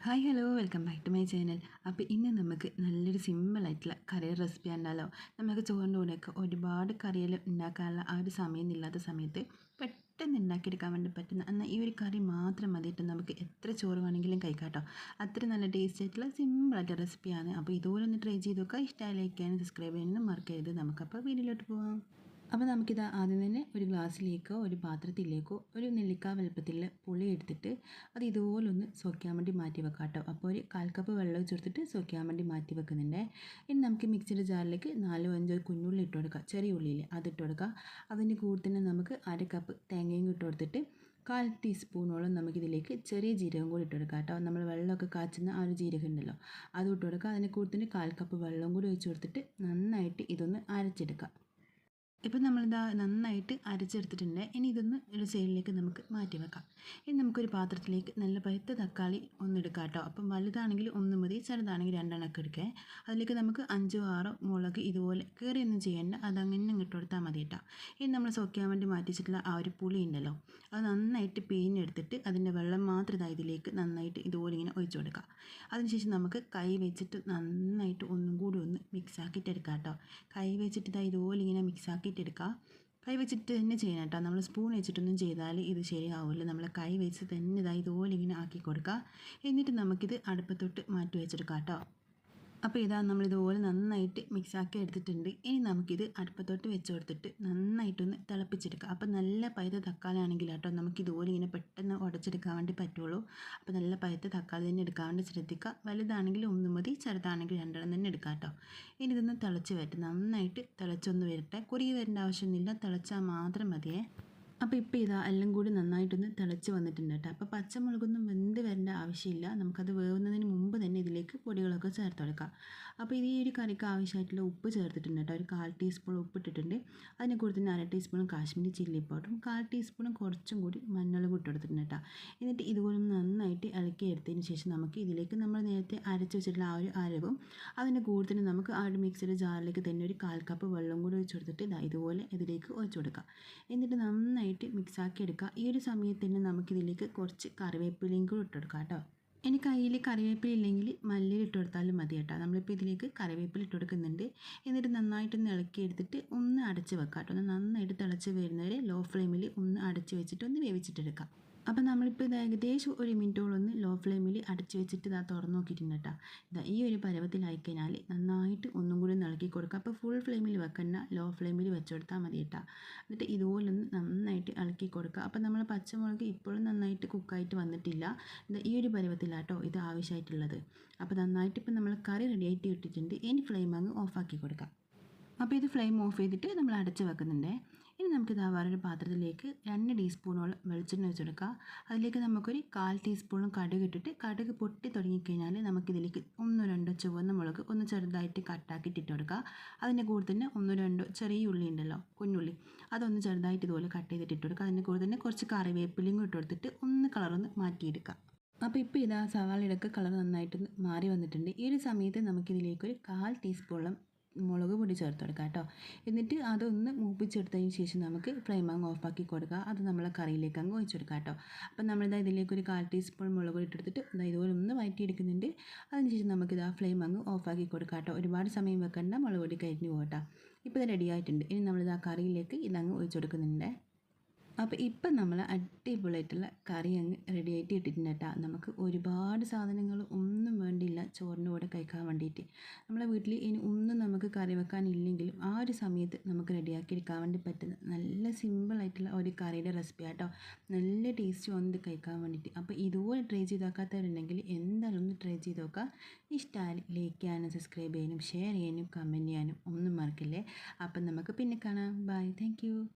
Hi hello welcome back to my channel അപ്പോൾ ഇന്ന് നമുക്ക് നല്ലൊരു സിമ്പിളായിട്ടുള്ള കറി റെസിപ്പി ഉണ്ടല്ലോ നമുക്ക് ചോറിന്റെ കൂടെയൊക്കെ ഒരുപാട് കറികൾ ഉണ്ടാക്കാനുള്ള ആ ഒരു സമയം ഇല്ലാത്ത സമയത്ത് പെട്ടെന്ന് ഉണ്ടാക്കിയെടുക്കാൻ വേണ്ടി പറ്റുന്ന എന്നാൽ ഈ ഒരു കറി മാത്രം മതിയിട്ട് നമുക്ക് എത്ര ചോറ് വേണമെങ്കിലും കഴിക്കാട്ടോ. അത്ര നല്ല ടേസ്റ്റ് ആയിട്ടുള്ള സിമ്പിളായിട്ട് റെസിപ്പിയാണ് അപ്പോൾ ഇതുപോലെ ഒന്ന് ട്രൈ ചെയ്ത് നോക്കുക. ഇഷ്ടമായി സബ്സ്ക്രൈബ് ചെയ്യാനും മറക്കരുത്. നമുക്കപ്പോൾ വീഡിയോയിലോട്ട് പോകാം അപ്പോൾ നമുക്കിത് ആദ്യം തന്നെ ഒരു ഗ്ലാസ്സിലേക്കോ ഒരു പാത്രത്തിലേക്കോ ഒരു നെല്ലിക്ക വലുപ്പത്തിൽ പുളി എടുത്തിട്ട് അത് ഇതുപോലൊന്ന് സോക്കാൻ വേണ്ടി മാറ്റി വെക്കാം കേട്ടോ. അപ്പോൾ ഒരു കാൽ കപ്പ് വെള്ളം ചേർത്തിട്ട് സോക്കാൻ വേണ്ടി മാറ്റി വെക്കുന്നുണ്ട്. ഇനി നമുക്ക് മിക്സിയുടെ ജാറിലേക്ക് നാലോ അഞ്ചോ കുഞ്ഞുള്ളി ഇട്ട് കൊടുക്കുക ചെറിയ ഉള്ളിയിൽ അത് ഇട്ട് കൊടുക്കുക അതിന്റെ കൂടെ തന്നെ നമുക്ക് അര കപ്പ് തേങ്ങയും ഇട്ട് കൊടുത്തിട്ട് കാൽ ടീസ്പൂണോളം നമുക്കിതിലേക്ക് ചെറിയ ജീരകം കൂടി ഇട്ട് കൊടുക്കാം കേട്ടോ. നമ്മൾ വെള്ളമൊക്കെ കാച്ചുന്ന ആ ഒരു ജീരകം ഉണ്ടല്ലോ അത് ഇട്ട് കൊടുക്കുക കൂടെ തന്നെ കാൽ കപ്പ് വെള്ളം കൂടി ഒഴിച്ച് കൊടുത്തിട്ട് നന്നായിട്ട് ഇതൊന്ന് അരച്ചെടുക്കുക ഇപ്പം നമ്മളിതാ നന്നായിട്ട് അരച്ചെടുത്തിട്ടുണ്ട്. ഇനി ഇതൊന്ന് ഒരു സൈഡിലേക്ക് നമുക്ക് മാറ്റി വെക്കാം. ഇനി നമുക്കൊരു പാത്രത്തിലേക്ക് നല്ല പഴുത്ത തക്കാളി ഒന്നെടുക്കാം കേട്ടോ. അപ്പം വലുതാണെങ്കിൽ ഒന്ന് മതി ചെറുതാണെങ്കിൽ രണ്ടെണ്ണമൊക്കെ എടുക്കേ. അതിലേക്ക് നമുക്ക് അഞ്ചോ ആറോ മുളക് ഇതുപോലെ കയറിയൊന്നും ചെയ്യേണ്ട അതങ്ങനെ ഇങ്ങോട്ട് കൊടുത്താൽ മതി കേട്ടോ. ഇനി നമ്മൾ സോക്കാൻ വേണ്ടി മാറ്റിച്ചിട്ടുള്ള ആ ഒരു പുളി ഉണ്ടല്ലോ അത് നന്നായിട്ട് പിഴിഞ്ഞെടുത്തിട്ട് അതിന്റെ വെള്ളം മാത്രം ഇതാ ഇതിലേക്ക് നന്നായിട്ട് ഇതുപോലെ ഇങ്ങനെ ഒഴിച്ചു കൊടുക്കുക അതിനുശേഷം നമുക്ക് കൈ വെച്ചിട്ട് നന്നായിട്ട് ഒന്നും കൂടി ഒന്ന് മിക്സ് ആക്കിയിട്ട് എടുക്കാം കേട്ടോ. കൈ വെച്ചിട്ട് ഇതാ ഇതുപോലെ ഇങ്ങനെ മിക്സ് എടുക്കുക കൈ വെച്ചിട്ട് തന്നെ ചെയ്യണം കേട്ടോ. നമ്മൾ സ്പൂൺ വെച്ചിട്ടൊന്നും ചെയ്താൽ ഇത് ശരിയാവില്ല നമ്മൾ കൈ വെച്ച് തന്നെ ഇതായി ഇതുപോലെ ഇങ്ങനെ ആക്കി കൊടുക്കുക എന്നിട്ട് നമുക്കിത് അടുപ്പത്തൊട്ട് മാറ്റി വെച്ചെടുക്കാം കേട്ടോ. അപ്പോൾ ഇതാ നമ്മൾ ഇതുപോലെ നന്നായിട്ട് മിക്സാക്കി എടുത്തിട്ടുണ്ട്. ഇനി നമുക്കിത് അടുപ്പത്തോട്ട് വെച്ച് കൊടുത്തിട്ട് നന്നായിട്ടൊന്ന് തിളപ്പിച്ചെടുക്കാം. അപ്പോൾ നല്ല പഴുത്ത തക്കാളി ആണെങ്കിൽ കേട്ടോ നമുക്ക് ഇതുപോലെ ഇങ്ങനെ പെട്ടെന്ന് ഉടച്ചെടുക്കാൻ വേണ്ടി പറ്റുള്ളൂ. അപ്പോൾ നല്ല പഴുത്ത തക്കാളി തന്നെ എടുക്കാൻ വേണ്ടി ശ്രദ്ധിക്കുക. വലുതാണെങ്കിൽ ഒന്ന് മതി ചെറുതാണെങ്കിൽ രണ്ടെണ്ണം തന്നെ എടുക്കാം കേട്ടോ. ഇനി ഇതൊന്ന് തിളച്ച് വരട്ടെ. നന്നായിട്ട് തിളച്ചൊന്ന് വരട്ടെ. കുറുകി വരേണ്ട ആവശ്യമൊന്നുമില്ല. തിളച്ചാൽ മാത്രം മതിയേ. അപ്പോൾ ഇപ്പോൾ ഇതാ എല്ലാം കൂടി നന്നായിട്ടൊന്ന് തിളച്ച് വന്നിട്ടുണ്ട് കേട്ടോ. അപ്പോൾ പച്ചമുളകൊന്നും വെന്ത് വരേണ്ട ആവശ്യമില്ല. നമുക്കത് വേവുന്നതിന് മുമ്പ് തന്നെ ഇതിലേക്ക് പൊടികളൊക്കെ ചേർത്ത് കൊടുക്കാം. അപ്പോൾ ഈ ഒരു കറിക്ക് ആവശ്യമായിട്ടുള്ള ഉപ്പ് ചേർത്തിട്ടുണ്ട് കേട്ടോ. ഒരു കാൽ ടീസ്പൂൺ ഉപ്പ് ഇട്ടിട്ടുണ്ട്. അതിന് കൂടെ അര ടീസ്പൂൺ കാശ്മീരി ചില്ലി പൗഡറും കാൽ ടീസ്പൂണും കുറച്ചും കൂടി മഞ്ഞളും ഇട്ട് കൊടുത്തിട്ടുണ്ട് കേട്ടോ. എന്നിട്ട് ഇതുപോലെ നന്നായിട്ട് ഇളക്കി എടുത്തതിന് ശേഷം നമുക്ക് ഇതിലേക്ക് നമ്മൾ നേരത്തെ അരച്ച് വെച്ചിട്ടുള്ള ആ ഒരു അരവും അതിന്റെ കൂടെ നമുക്ക് ആ ഒരു മിക്സിയുടെ ജാറിലേക്ക് തന്നെ ഒരു കാൽ കപ്പ് വെള്ളം കൂടി ഒഴിച്ചു കൊടുത്തിട്ട് ഇതാ ഇതുപോലെ ഇതിലേക്ക് ഒഴിച്ചു കൊടുക്കാം. എന്നിട്ട് നന്നായി നന്നായിട്ട് മിക്സാക്കി എടുക്കുക. ഈ ഒരു സമയത്ത് തന്നെ നമുക്കിതിലേക്ക് കുറച്ച് കറിവേപ്പിലയും കൂടി ഇട്ടെടുക്കാം കേട്ടോ. ഇനി കയ്യിൽ കറിവേപ്പില ഇല്ലെങ്കിൽ മല്ലിയിൽ ഇട്ട് കൊടുത്താലും മതി കേട്ടോ. നമ്മളിപ്പോൾ ഇതിലേക്ക് കറിവേപ്പില ഇട്ട് കൊടുക്കുന്നുണ്ട്. എന്നിട്ട് നന്നായിട്ടൊന്ന് ഇളക്കി എടുത്തിട്ട് ഒന്ന് അടച്ച് വെക്കാം കേട്ടോ. ഒന്ന് നന്നായിട്ട് തിളച്ച് വരുന്നവരെ ലോ ഫ്ലെയിമിൽ ഒന്ന് അടച്ച് വെച്ചിട്ട് ഒന്ന് വേവിച്ചിട്ടെടുക്കാം അപ്പോൾ നമ്മളിപ്പോൾ ഇത് ഏകദേശം ഒരു മിനിറ്റോളം ഒന്ന് ലോ ഫ്ലെയിമിൽ അടച്ച് വെച്ചിട്ട് ഇതാ തുറന്ന് നോക്കിയിട്ടുണ്ട് കേട്ടോ. ഇതാ ഈ ഒരു പരുവത്തിലായി കഴിഞ്ഞാൽ നന്നായിട്ട് ഒന്നും കൂടി ഇളക്കി കൊടുക്കുക. അപ്പോൾ ഫുൾ ഫ്ലെയിമിൽ വെക്കണ്ട ലോ ഫ്ലെയിമിൽ വെച്ച് കൊടുത്താൽ മതി കേട്ടോ. എന്നിട്ട് ഇതുപോലൊന്ന് നന്നായിട്ട് ഇളക്കി കൊടുക്കുക. അപ്പോൾ നമ്മൾ പച്ചമുളക് ഇപ്പോഴും നന്നായിട്ട് കുക്കായിട്ട് വന്നിട്ടില്ല. ഇതാ ഈ ഒരു പരുവത്തിലാട്ടോ ഇത് ആവശ്യമായിട്ടുള്ളത്. അപ്പോൾ നന്നായിട്ട് ഇപ്പോൾ നമ്മൾ കറി റെഡിയായിട്ട് ഇട്ടിട്ടുണ്ട്. ഇനി ഫ്ലെയിം അങ്ങ് ഓഫാക്കി കൊടുക്കാം. അപ്പോൾ ഇത് ഫ്ലെയിം ഓഫ് ചെയ്തിട്ട് നമ്മൾ അടച്ച് വെക്കുന്നുണ്ട്. ഇനി നമുക്ക് ഇതാ വേറൊരു പാത്രത്തിലേക്ക് രണ്ട് ടീസ്പൂണോളം വെളിച്ചെണ്ണ വെച്ചെടുക്കുക അതിലേക്ക് നമുക്കൊരു കാൽ ടീസ്പൂണും കടുക് ഇട്ടിട്ട് കടുക് പൊട്ടി തുടങ്ങിക്കഴിഞ്ഞാൽ നമുക്കിതിലേക്ക് ഒന്നോ രണ്ടോ ചുവന്ന മുളക് ഒന്ന് ചെറുതായിട്ട് കട്ടാക്കിയിട്ട് ഇട്ട് കൊടുക്കുക. അതിന്റെ കൂടെ തന്നെ ഒന്നോ രണ്ടോ ചെറിയ ഉള്ളി ഉണ്ടല്ലോ കുഞ്ഞുള്ളി അതൊന്ന് ചെറുതായിട്ട് ഇതുപോലെ കട്ട് ചെയ്തിട്ട് ഇട്ട് കൊടുക്കുക. അതിന്റെ കൂടെ തന്നെ കുറച്ച് കറിവേപ്പിലയും ഇട്ട് കൊടുത്തിട്ട് ഒന്ന് കളറൊന്ന് മാറ്റിയെടുക്കുക. അപ്പോൾ ഇപ്പോൾ ഇതാ സവാളയുടെ കളർ നന്നായിട്ട് മാറി വന്നിട്ടുണ്ട്. ഈ ഒരു സമയത്ത് നമുക്കിതിലേക്ക് ഒരു കാൽ ടീസ്പൂണോളം മുളക് പൊടി ചേർത്ത് കൊടുക്കുക കേട്ടോ. എന്നിട്ട് അതൊന്ന് മൂപ്പിച്ചെടുത്തതിന് ശേഷം നമുക്ക് ഫ്ലെയിം അങ്ങ് ഓഫാക്കി കൊടുക്കുക അത് നമ്മളെ കറിയിലേക്ക് അങ്ങ് ഒഴിച്ചു കൊടുക്കുക കേട്ടോ. അപ്പം നമ്മളിതാ ഇതിലേക്ക് ഒരു കാൽ ടീസ്പൂൺ മുളക് പൊടി ഇട്ടെടുത്തിട്ട് ഇതാ ഇതുപോലെ ഒന്ന് വഴറ്റിയെടുക്കുന്നുണ്ട് അതിനുശേഷം നമുക്കിത് ആ ഫ്ലെയിം അങ്ങ് ഓഫാക്കി കൊടുക്കുക കേട്ടോ. ഒരുപാട് സമയം വെക്കേണ്ട മുളക് പൊടി കരിഞ്ഞു പോകട്ടോ. ഇപ്പോൾ ഇത് റെഡി ആയിട്ടുണ്ട്. ഇനി നമ്മളിത് ആ കറിയിലേക്ക് ഇതങ്ങ് ഒഴിച്ചു കൊടുക്കുന്നുണ്ട് അപ്പോൾ ഇപ്പം നമ്മൾ അടിപൊളിയായിട്ടുള്ള കറി അങ്ങ് റെഡി ആയിട്ട് ഇട്ടിട്ടുണ്ട് കേട്ടോ. നമുക്ക് ഒരുപാട് സാധനങ്ങൾ ഒന്നും വേണ്ടിയില്ല ചോറിന്റെ കൂടെ കഴിക്കാൻ വേണ്ടിയിട്ട്. നമ്മളെ വീട്ടിൽ ഇനി ഒന്നും നമുക്ക് കറി വെക്കാനില്ലെങ്കിലും ആ ഒരു സമയത്ത് നമുക്ക് റെഡിയാക്കി എടുക്കാൻ വേണ്ടി പറ്റുന്ന നല്ല സിമ്പിളായിട്ടുള്ള ഒരു കറിയുടെ റെസിപ്പി ആട്ടോ. നല്ല ടേസ്റ്റ് വന്നിട്ട് കഴിക്കാൻ വേണ്ടിയിട്ട്. അപ്പോൾ ഇതുപോലെ ട്രൈ ചെയ്ത് നോക്കാത്തവരുണ്ടെങ്കിൽ എന്തായാലും ഒന്ന് ട്രൈ ചെയ്ത് നോക്കുക ഇഷ്ടമായി ലൈക്ക് ചെയ്യാനും സബ്സ്ക്രൈബ് ചെയ്യാനും ഷെയർ ചെയ്യാനും കമന്റ് ചെയ്യാനും ഒന്നും മറക്കില്ലേ? അപ്പം നമുക്ക് പിന്നെ കാണാം. Bye thank